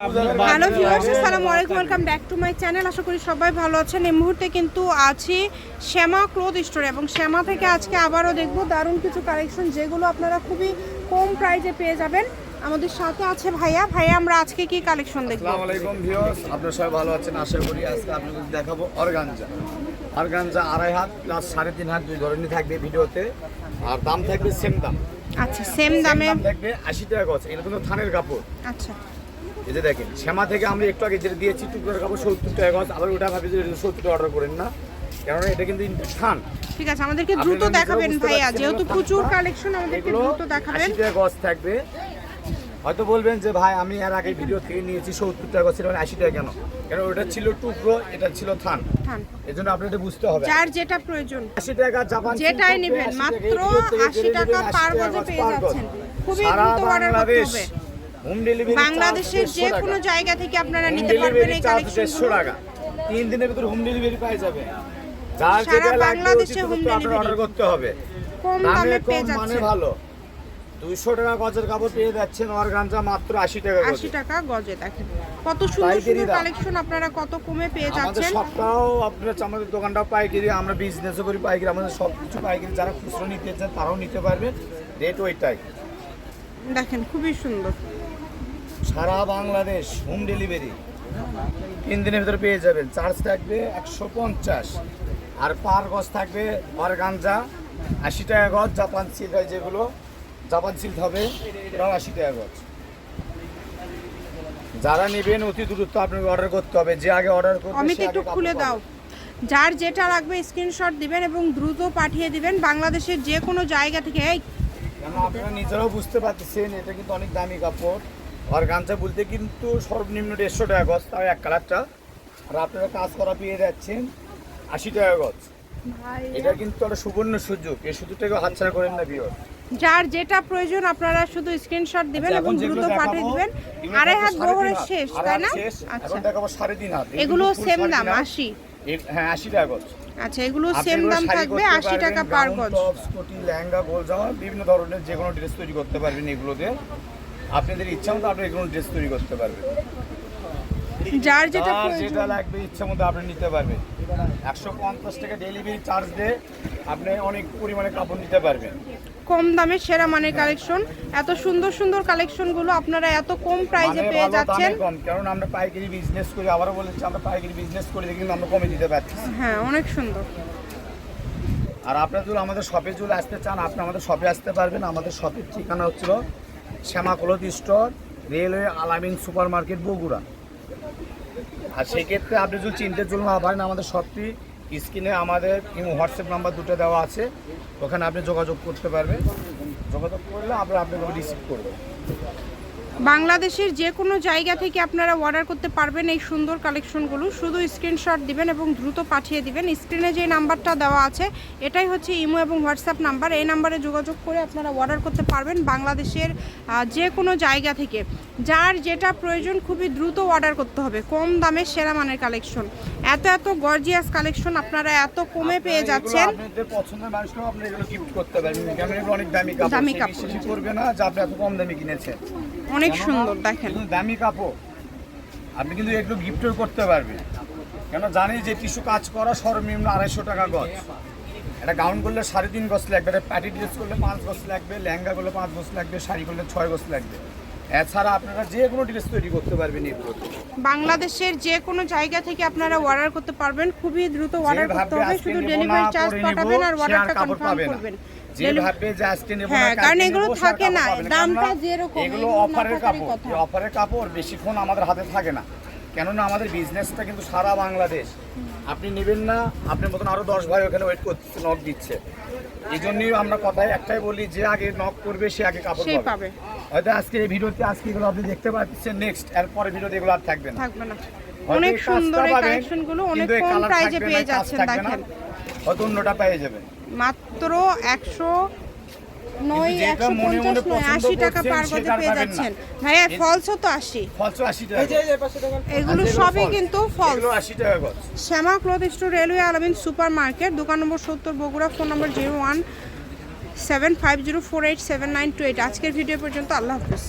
Hello viewers আসসালামু আলাইকুম welcome back to my channel আশা করি সবাই ভালো আছেন এই মুহূর্তে কিন্তু আছি শ্যামা ক্লোথ স্টোরে এবং শ্যামা থেকে আজকে আবারও দেখব দারুণ কিছু কালেকশন যেগুলো আপনারা খুবই কম প্রাইজে পেয়ে যাবেন আমাদের সাথে আছে ভাইয়া ভাইয়া আমরা আজকে কি কালেকশন দেখব আসসালামু আলাইকুম ভিউয়ার্স আপনারা সবাই ভালো আছেন আশা করি আজকে আপনাদের দেখাবো অর্গানজা অর্গানজা আড়াই হাত প্লাস সাড়ে তিন হাত দুই ধরনের থাকবে ভিডিওতে। আর দাম থাকবে সেম দাম। আচ্ছা সেম দামে থাকবে আশি টাকা গজ। এটা কিন্তু থানের কাপড়। আচ্ছা। এই যে দেখেন শ্যামা থেকে আমি একটু আগে যেটা দিয়েছি টুকরোর কাপড় সত্তর টাকা গজ। আবার ওটা ভাবি যে সত্তর টাকা অর্ডার করেন না। কেননা এটা কিন্তু থান ঠিক আছে আমাদেরকে দ্রুত দেখাবেন ভাইয়া যেহেতু প্রচুর কালেকশন আমাদেরকে দ্রুত দেখাবেন। টাকা গজ থাকবে। হয়তো বলবেন যে ভাই আমি এর আগে ভিডিও থেকে নিয়েছি সত্তর টাকা ছিল আশি টাকা কেন? কেন ওটা ছিল টুকরো এটা ছিল থান। থান। এই জন্য আপনার এটা বুঝতে হবে। যার যেটা প্রয়োজন। আশি টাকা জাপান যেটাই নেবেন মাত্র 80 আশি টাকা, পার গজে পেয়ে যাচ্ছেন। খুবই দ্রুত অর্ডার করতে হবে। বাংলাদেশের যে কোনো জায়গা থেকে আপনারা নিতে পারবেন ডেলিভারি এই চার্জ কালেকশন দেড়শো টাকা। তিন দিনের ভিতর হোম ডেলিভারি পাই যাবে। যার যেটা বাংলাদেশে আপনার delivery। অর্ডার করতে হবে। কম দামে পেয়ে মানে ভালো। দুইশো টাকা গজের কাপড় পেয়ে যাচ্ছেন অর্গানজা মাত্র আশি টাকা আশি টাকা গজে দেখেন। কত সুন্দর সুন্দর কালেকশন আপনারা কত কমে পেয়ে আমাদের যাচ্ছেন। সবটাও আপনার আমাদের দোকানটাও পাইকারি আমরা বিজনেসও করি পাইকারি আমাদের সব কিছু পাইকারি। যারা খুচরো নিতে চান তারাও নিতে পারবে রেট ওইটাই। দেখেন খুবই সুন্দর। সারা বাংলাদেশ হোম ডেলিভারি। তিন দিনের ভিতরে পেয়ে যাবেন। চার্জ থাকবে একশো পঞ্চাশ। আর পার গজ থাকবে পার গাঞ্জা আশি টাকা গজ জাপান সিল্ক হয় যেগুলো। জাপান সিল্ক হবে এটাও আশি টাকা গজ। যারা নেবেন অতি দ্রুত আপনাকে অর্ডার করতে হবে। যে আগে অর্ডার করবে অমিত সে একটু খুলে দাও। যার যেটা লাগবে স্ক্রিনশট দিবেন এবং দ্রুত পাঠিয়ে দিবেন। বাংলাদেশের যে কোনো জায়গা থেকে কেন আপনারা নিজেরাও বুঝতে পারতেছেন এটা কিন্তু অনেক দামি কাপড়। আর গামছা বলতে কিন্তু সর্বনিম্ন দেড়শো টাকা গজ তাও এক কালারটা আর আপনারা কাজ করা পেয়ে যাচ্ছেন আশি টাকা গজ। এটা কিন্তু একটা সুবর্ণ সুযোগ এই সুযোগটাকে হাতছাড়া করেন না বিয়র যার যেটা প্রয়োজন আপনারা শুধু স্ক্রিনশট দিবেন এবং দ্রুত পাঠিয়ে দিবেন। আড়াই হাত বহরের শেষ তাই না? আচ্ছা। দেখাবো সাড়ে তিন হাত এগুলো সেম দাম। আশি। হ্যাঁ আশি টাকা গজ। আচ্ছা এগুলো সেম দাম থাকবে করতে আশি পারবেন, টাকা পার গজ। টপ, স্কুটি লেহেঙ্গা গোল জামা বিভিন্ন ধরনের যে কোনো ড্রেস তৈরি করতে পারবেন এগুলো দিয়ে আপনাদের ইচ্ছা মতো আপনি এগুলো ড্রেস তৈরি করতে পারবেন। যার যেটা যেটা লাগবে ইচ্ছা মতো আপনি নিতে পারবেন। একশো পঞ্চাশ টাকা ডেলিভারি চার্জ দিয়ে আপনি অনেক পরিমাণে কাপড় নিতে পারবেন। কম দামে সেরা মানের কালেকশন এত সুন্দর সুন্দর কালেকশনগুলো আপনারা এত কম প্রাইজে মানে পেয়ে যাচ্ছেন। কম কারণ আমরা পাইকারি বিজনেস করি আবারও বলেছি আমরা পাইকারি বিজনেস করি দেখে কিন্তু আমরা কমে দিতে পারছি হ্যাঁ অনেক সুন্দর। আর আপনারা যদি আমাদের শপে যদি আসতে চান আপনি আমাদের শপে আসতে পারবেন। আমাদের শপের ঠিকানা হচ্ছিল Shyama cloth store, railway, Alamin super market Bogura. আর সেক্ষেত্রে আপনি যদি চিনতে জন্য না পারেন আমাদের সত্যি স্ক্রিনে আমাদের হোয়াটসঅ্যাপ নাম্বার দুটো দেওয়া আছে, ওখানে আপনি যোগাযোগ করতে পারবেন। যোগাযোগ করলে আমরা আপনাকে রিসিভ করব। বাংলাদেশের যে কোনো জায়গা থেকে আপনারা অর্ডার করতে পারবেন এই সুন্দর কালেকশনগুলো শুধু স্ক্রিনশট দিবেন এবং দ্রুত পাঠিয়ে দিবেন। স্ক্রিনে যে নাম্বারটা দেওয়া আছে এটাই হচ্ছে ইমো এবং হোয়াটসঅ্যাপ নাম্বার। এই নাম্বারে যোগাযোগ করে আপনারা অর্ডার করতে পারবেন বাংলাদেশের যে কোনো জায়গা থেকে। যার যেটা প্রয়োজন খুবই দ্রুত অর্ডার করতে হবে। কম দামে সেরা মানের কালেকশন এত এত গর্জিয়াস কালেকশন আপনারা এত কমে পেয়ে যাচ্ছেন। পছন্দের মানুষকেও আপনি এগুলো গিফট করতে পারবেন। অনেক দামি কাপড়। করবে না যে আপনি এত কম দামি কিনেছেন। অনেক সুন্দর দেখেন। দামি কাপড়। আপনি কিন্তু একটু গিফটও করতে পারবেন। কেন জানি যে টিস্যু কাজ করা সর্বনিম্ন আড়াইশো টাকা গজ। একটা গাউন করলে সাড়ে তিন গজ লাগবে একটা প্যাটি ড্রেস করলে পাঁচ গজ লাগবে লেহেঙ্গা করলে পাঁচ গজ লাগবে শাড়ি করলে ছয় গজ লাগবে। এছাড়া আপনারা যে কোনো ড্রেস তৈরি করতে পারবেন বাংলাদেশের যে কোনো জায়গা থেকে আপনারা অর্ডার করতে পারবেন। খুবই দ্রুত অর্ডার করতে হবে শুধু ডেলিভারি চার্জ পাঠাবেন আর অর্ডারটা কনফার্ম করবেন। যে Deli- যে আজকে নেব হ্যাঁ, কারণ এগুলো থাকে না, দামটা যেরকম, এগুলো অফারের কাপড়। অফারের কাপড় বেশিক্ষণ আমাদের হাতে থাকে না। কেননা আমাদের বিজনেসটা কিন্তু সারা বাংলাদেশ। আপনি নেবেন না আপনার মতন আরও দশ ভাই ওখানে ওয়েট করছে নক দিচ্ছে। এই জন্যই আমরা কথায় একটাই বলি যে আগে নক করবে সে আগে কাপড় পাবে। হয়তো আজকে এই ভিডিওতে আজকে এগুলো আপনি দেখতে পাচ্ছেন নেক্সট এরপরে ভিডিওতে এগুলো আর থাকবে না। থাকবে না। অনেক সুন্দর এই কালেকশনগুলো অনেক কম প্রাইজে পেয়ে যাচ্ছেন দেখেন। হয়তো অন্যটা পেয়ে যাবেন। মাত্র একশো নয় একশো পঞ্চাশ নয় আশি টাকা করছেন, পার গজে পেয়ে যাচ্ছেন। ভাইয়া এই- ফলসও তো আশি। টাকা। এগুলো আচ্ছা, সবই কিন্তু Shyama cloth store railway Alamin super market দোকান নম্বর সত্তর বগুড়া ফোন নম্বর zero one seven five zero four eight seven nine two eight. আজকের ভিডিও পর্যন্ত আল্লাহ হাফিজ।